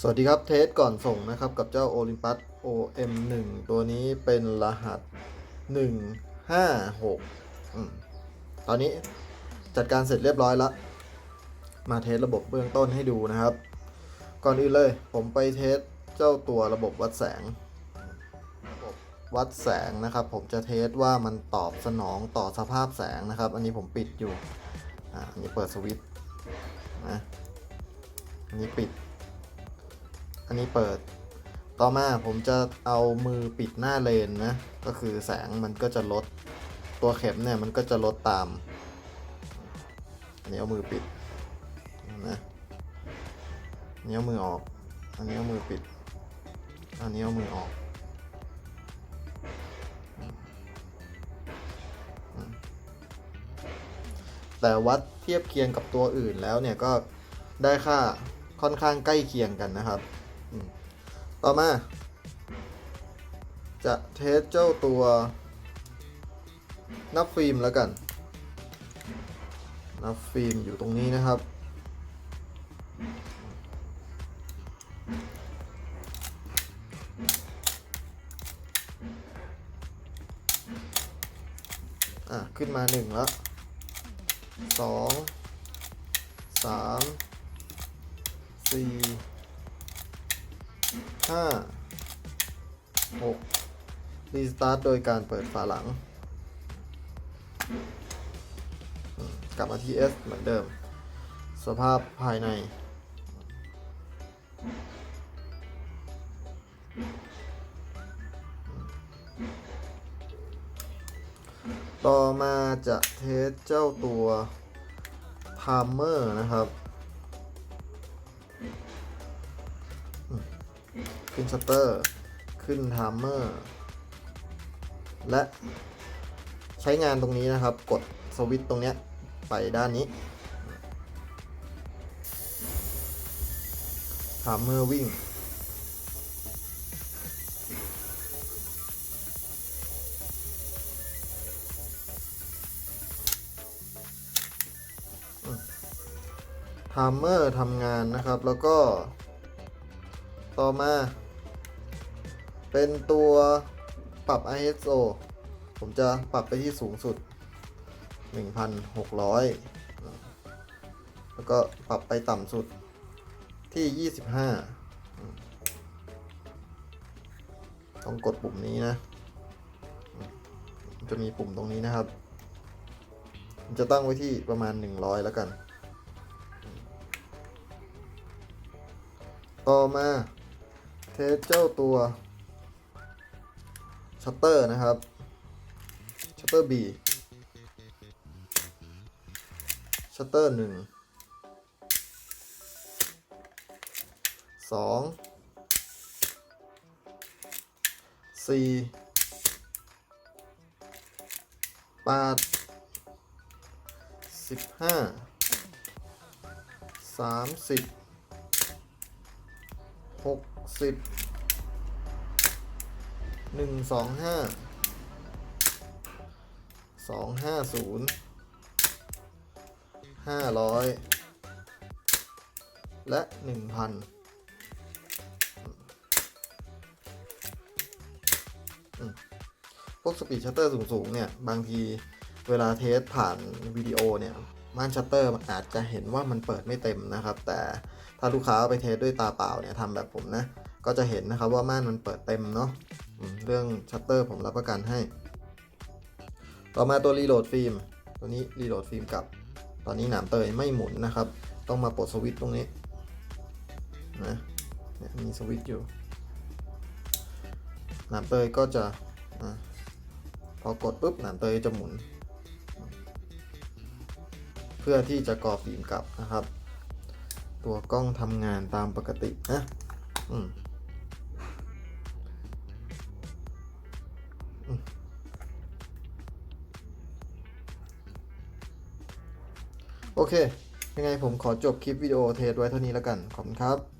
สวัสดีครับเทสก่อนส่งนะครับกับเจ้า Olympus OM1 ตัวนี้เป็นรหัส 156อตอนนี้จัดการเสร็จเรียบร้อยแล้ว มาเทสระบบเบื้องต้นให้ดูนะครับ ก่อนอื่นเลย ผมไปเทสเจ้าตัวระบบวัดแสงระบบวัดแสงนะครับ ผมจะเทสว่ามันตอบสนองต่อสภาพแสงนะครับ อันนี้ผมปิดอยู่ อ่าอันนี้เปิดสวิตช์นะอันนี้ปิด อันนี้เปิด ต่อมาผมจะเอามือปิดหน้าเลนนะ ก็คือแสงมันก็จะลด ตัวเข็มเนี่ยมันก็จะลดตาม อันนี้เอามือปิดนะอันนี้เอามือออก อันนี้เอามือปิด อันนี้เอามือออกแต่วัดเทียบเคียงกับตัวอื่นแล้วเนี่ยก็ได้ค่าค่อนข้างใกล้เคียงกันนะครับ ต่อมา จะเทสเจ้าตัวนับฟิล์มแล้วกัน นับฟิล์มอยู่ตรงนี้นะครับ อะ ขึ้นมาหนึ่งแล้วสองสามสี่ ห้าหกรีสตาร์ทโดยการเปิดฝาหลัง กลับมาที่ S เหมือนเดิม สภาพภายใน ต่อมาจะเทสเจ้าตัวไทม์เมอร์นะครับ ขึ้นชัตเตอร์ ขึ้นไทม์เมอร์ และใช้งานตรงนี้นะครับ กดสวิตช์ตรงเนี้ยไปด้านนี้ไทม์เมอร์วิ่งไทม์เมอร์ทำงานนะครับ แล้วก็ต่อมา เป็นตัวปรับ ISO ผมจะปรับไปที่สูงสุด 1,600 แล้วก็ปรับไปต่ำสุดที่ 25 ต้องกดปุ่มนี้นะ จะมีปุ่มตรงนี้นะครับจะตั้งไว้ที่ประมาณ 100 แล้วกัน ต่อมา เทสเจ้าตัว ชัตเตอร์นะครับชัตเตอร์ B ชัตเตอร์หนึ่งสองสี่แปดสิบห้าสามสิบหกสิบ หนึ่งสองห้าสองห้าศูนย์ห้าร้อยและหนึ่งพันพวกสปีดชัตเตอร์สูงๆเนี่ย บางทีเวลาเทสผ่านวิดีโอเนี่ยม่านชัตเตอร์มันอาจจะเห็นว่ามันเปิดไม่เต็มนะครับ แต่ถ้าลูกค้าเอาไปเทสด้วยตาเปล่าเนี่ยทำแบบผมนะ ก็จะเห็นนะครับว่าม่านมันเปิดเต็มเนาะเรื่องชัตเตอร์ผมรับประกันให้ ต่อมาตัวรีโหลดฟิล์มตัวนี้รีโหลดฟิล์มกลับ ตอนนี้หนามเตยไม่หมุนนะครับ ต้องมาปลดสวิตช์ตรงนี้นะเนี่ยมีสวิตช์อยู่หนามเตยก็จะอะพอกดปุ๊บหนามเตยจะหมุน เพื่อที่จะก่อฟิล์มกลับนะครับ ตัวกล้องทำงานตามปกตินะอืม โอเค ยังไงผมขอจบคลิปวิดีโอเทสไว้เท่านี้แล้วกัน ขอบคุณครับ